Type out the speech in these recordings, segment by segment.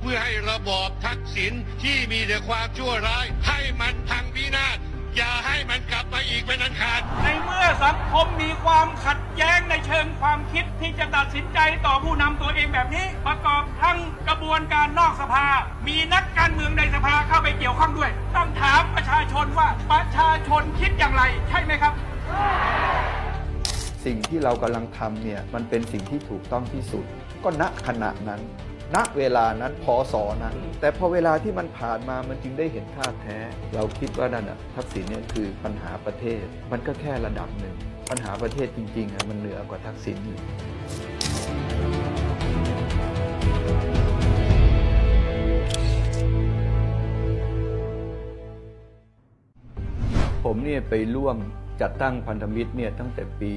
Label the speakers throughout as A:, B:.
A: เพื่อให้ระบอบทักษิณที่มีแต่ความชั่วร้าย ให้มันพังพินาศอย่าให้มันกลับมาอีกเป็นอันขาด
B: ในเมื่อสังคมมีความขัดแย้งในเชิงความคิดที่จะตัดสินใจต่อผู้นำตัวเองแบบนี้ ประกอบทั้งกระบวนการนอกสภา มีนักการเมืองในสภาเข้าไปเกี่ยวข้องด้วย ต้องถามประชาชนว่าประชาชนคิดอย่างไร ใช่ไหมครับ
C: สิ่งที่เรากำลังทำเนี่ยมันเป็นสิ่งที่ถูกต้องที่สุด ก็ณขณะนั้น ณเวลานั้นพศนั้น แต่พอเวลาที่มันผ่านมามันจึงได้เห็นท่าแท้ เราคิดว่านั่นน่ะทักษิณเนี่ยคือปัญหาประเทศ มันก็แค่ระดับหนึ่ง ปัญหาประเทศจริงๆอะมันเหนือกว่าทักษิณอยู่ผมเนี่ยไปร่วมจัดตั้งพันธมิตรเนี่ยตั้งแต่ปี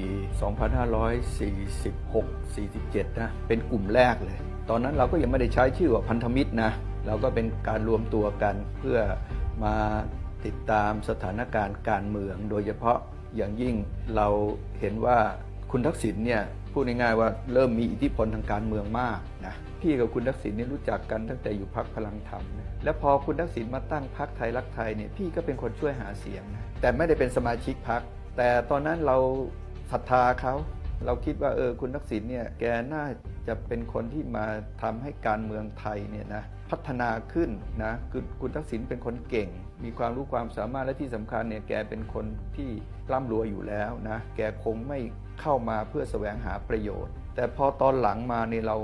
C: 2546-47 นะ เป็นกลุ่มแรกเลย ตอนนั้นเราก็ยังไม่ได้ใช้ชื่อว่าพันธมิตรนะเราก็เป็นการรวมตัวกันเพื่อมาติดตามสถานการณ์การเมือง โดยเฉพาะอย่างยิ่งเราเห็นว่าคุณทักษิณเนี่ยพูดง่ายๆว่าเริ่มมีอิทธิพลทางการเมืองมากนะพี่กับคุณทักษิณเนี่ยรู้จักกันตั้งแต่อยู่พักพลังธรรมนะแล้วพอคุณทักษิณมาตั้งพักไทยรักไทยเนี่ยพี่ก็เป็นคนช่วยหาเสียงนะแต่ไม่ได้เป็นสมาชิกพักแต่ตอนนั้นเราศรัทธาเขา เราคิดว่าเออคุณทักษิณเนี่ยแกน่าจะเป็นคนที่มาทำให้การเมืองไทยเนี่ยนะพัฒนาขึ้นนะคือคุณทักษิณเป็นคนเก่ง มีความรู้ความสามารถและที่สำคัญเนี่ยแกเป็นคนที่ร่ำรวยอยู่แล้วนะแกคงไม่เข้ามาเพื่อแสวงหาประโยชน์ แต่พอตอนหลังมาเนี่ยเรา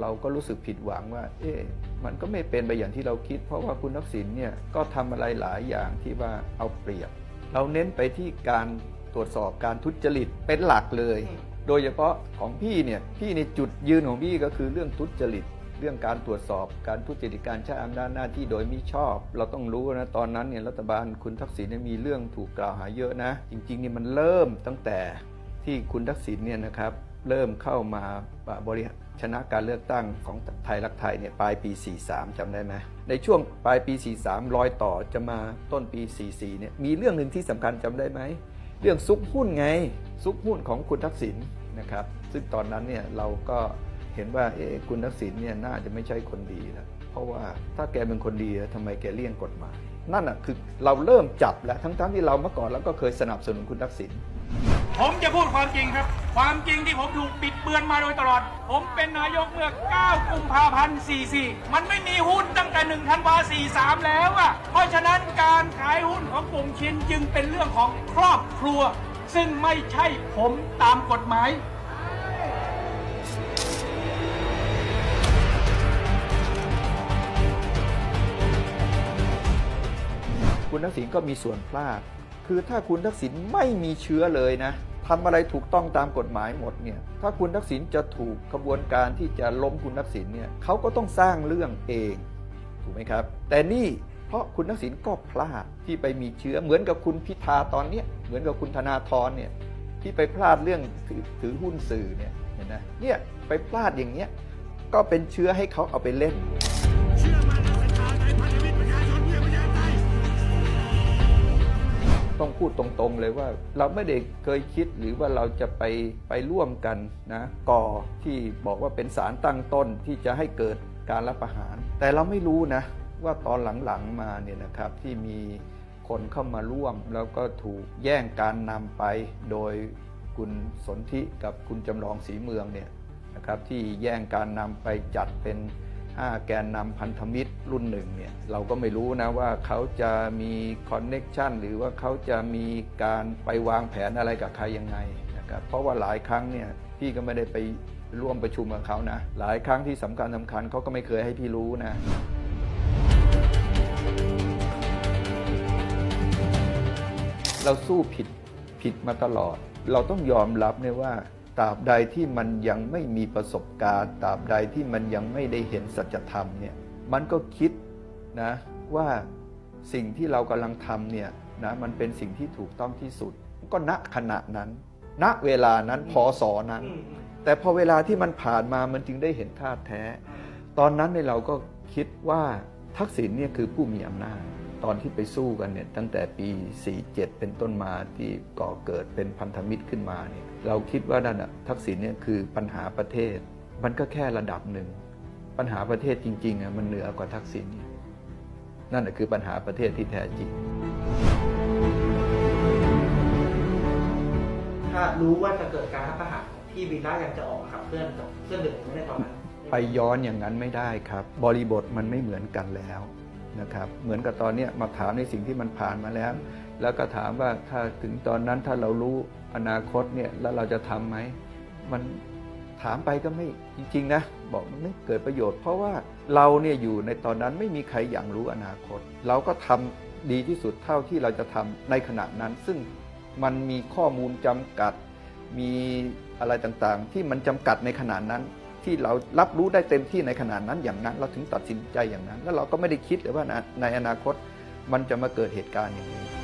C: เราก็รู้สึกผิดหวังว่า เอ๊ะมันก็ไม่เป็นไปอย่างที่เราคิด เพราะว่าคุณทักษิณเนี่ยก็ทำอะไรหลายอย่างที่ว่าเอาเปรียบ เราเน้นไปที่การตรวจสอบการทุจริตเป็นหลักเลย โดยเฉพาะของพี่เนี่ยพี่ในจุดยืนของพี่ก็คือเรื่องทุจริตเรื่องการตรวจสอบการทุจริตการใช้อำนาจหน้าที่โดยมิชอบ เราต้องรู้นะตอนนั้นเนี่ยรัฐบาลคุณทักษิณเนี่ยมีเรื่องถูกกล่าวหาเยอะนะ จริงๆเนี่ยมันเริ่มตั้งแต่ที่คุณทักษิณเนี่ยนะครับเริ่มเข้ามาบริหารชนะการเลือกตั้งของไทยรักไทยเนี่ยปลายปี 43จำได้ไหมในช่วงปลายปี 43 รอยต่อจะมาต้นปี 44 เนี่ยมีเรื่องหนึ่งที่สำคัญจำได้ไหม เรื่องซุกหุ้นไง ซุกหุ้นของคุณทักษิณ นะครับ ซึ่งตอนนั้นเนี่ยเราก็เห็นว่าเอ๊คุณทักษิณเนี่ยน่าจะไม่ใช่คนดีแล้วเพราะว่าถ้าแกเป็นคนดีทำไมแกเลี่ยงกฎหมาย นั่นอะคือเราเริ่มจับแล้วทั้งๆที่เราเมื่อก่อนเราก็เคยสนับสนุนคุณทักษิณ
B: ผมจะพูดความจริงครับ ความจริงที่ผมถูกปิดเบือนมาโดยตลอด ผมเป็นนายกเมื่อ 9 กุมภาพันธ์ 44 มันไม่มีหุ้นตั้งแต่1ธันวา43 แล้วอะ เพราะฉะนั้นการขายหุ้นของกลุ่มชินจึงเป็นเรื่องของครอบครัว ซึ่งไม่ใช่ผมตามกฎหมาย
C: คุณทักษิณก็มีส่วนพลาด คือถ้าคุณทักษิณไม่มีเชื้อเลยนะทำอะไรถูกต้องตามกฎหมายหมดเนี่ย ถ้าคุณทักษิณจะถูกกระบวนการที่จะล้มคุณทักษิณเนี่ยเขาก็ต้องสร้างเรื่องเอง ถูกไหมครับ แต่นี่ เพราะคุณทักษิณก็พลาดที่ไปมีเชื้อเหมือนกับคุณพิธาตอนเนี้ยเหมือนกับคุณธนาธรเนี่ยที่ไปพลาดเรื่องถือถือหุ้นสื่อเนี่ยเห็นไหมเนี่ยไปพลาดอย่างเงี้ยก็เป็นเชื้อให้เขาเอาไปเล่นต้องพูดตรงๆเลยว่าเราไม่ได้เคยคิดหรือว่าเราจะไปไปร่วมกันนะก่อที่บอกว่าเป็นสารตั้งต้นที่จะให้เกิดการรับประหาร แต่เราไม่รู้นะ ว่าตอนหลังๆมาเนี่ยนะครับที่มีคนเข้ามาร่วม แล้วก็ถูกแย่งการนำไปโดยคุณสนธิกับคุณจำลองศรีเมืองเนี่ยนะครับที่แย่งการนำไปจัดเป็น 5 แกนนำพันธมิตรรุ่นหนึ่งเนี่ยเราก็ไม่รู้นะว่าเขาจะมีคอนเน็ชันหรือว่าเขาจะมีการไปวางแผนอะไรกับใครยังไงนะครับเพราะว่าหลายครั้งเนี่ยพี่ก็ไม่ได้ไปร่วมประชุมกับเขานะ หลายครั้งที่สำคัญสำคัญเขาก็ไม่เคยให้พี่รู้นะ เราสู้ผิดผิดมาตลอด เราต้องยอมรับเนี่ยว่าตราบใดที่มันยังไม่มีประสบการณ์ตราบใดที่มันยังไม่ได้เห็นสัจธรรมเนี่ยมันก็คิดนะว่าสิ่งที่เรากำลังทำเนี่ยนะมันเป็นสิ่งที่ถูกต้องที่สุด ก็ณขณะนั้น ณเวลานั้นพศนั้น แต่พอเวลาที่มันผ่านมามันจึงได้เห็นท่าแท้ ตอนนั้นในยเราก็คิดว่าทักษิณเนี่ยคือผู้มีอำนาจ ตอนที่ไปสู้กันเนี่ยตั้งแต่ปี 47 เป็นต้นมาที่ก่อเกิดเป็นพันธมิตรขึ้นมาเนี่ยเราคิดว่านั่นน่ะทักษิณเนี่ยคือปัญหาประเทศ มันก็แค่ระดับหนึ่ง ปัญหาประเทศจริงๆอะมันเหนือกว่าทักษิณเนี่ยนั่นแหะคือปัญหาประเทศที่แท้จริง
D: ถ้ารู้ว่าจะเกิดการรัฐประหารที่วีระยังจะออกขับเคลื่อนกับเพื่อนหนึ่งไม่ได้ตอนนั้น
C: ไปย้อนอย่างนั้นไม่ได้ครับ บริบทมันไม่เหมือนกันแล้ว นะครับเหมือนกับตอนนี้มาถามในสิ่งที่มันผ่านมาแล้ว แล้วก็ถามว่าถ้าถึงตอนนั้นถ้าเรารู้อนาคตเนี่ยแล้วเราจะทำไหมมันถามไปก็ไม่จริงๆนะบอกมันไม่เกิดประโยชน์ เพราะว่าเราเนี่ยอยู่ในตอนนั้นไม่มีใครอย่างรู้อนาคต เราก็ทำดีที่สุดเท่าที่เราจะทำในขณะนั้น ซึ่งมันมีข้อมูลจำกัดมีอะไรต่างๆ ที่มันจำกัดในขณะนั้น ที่เรารับรู้ได้เต็มที่ในขณะนั้นอย่างนั้น เราถึงตัดสินใจอย่างนั้น แล้วเราก็ไม่ได้คิดเลยว่าในอนาคตมันจะมาเกิดเหตุการณ์อย่างนี้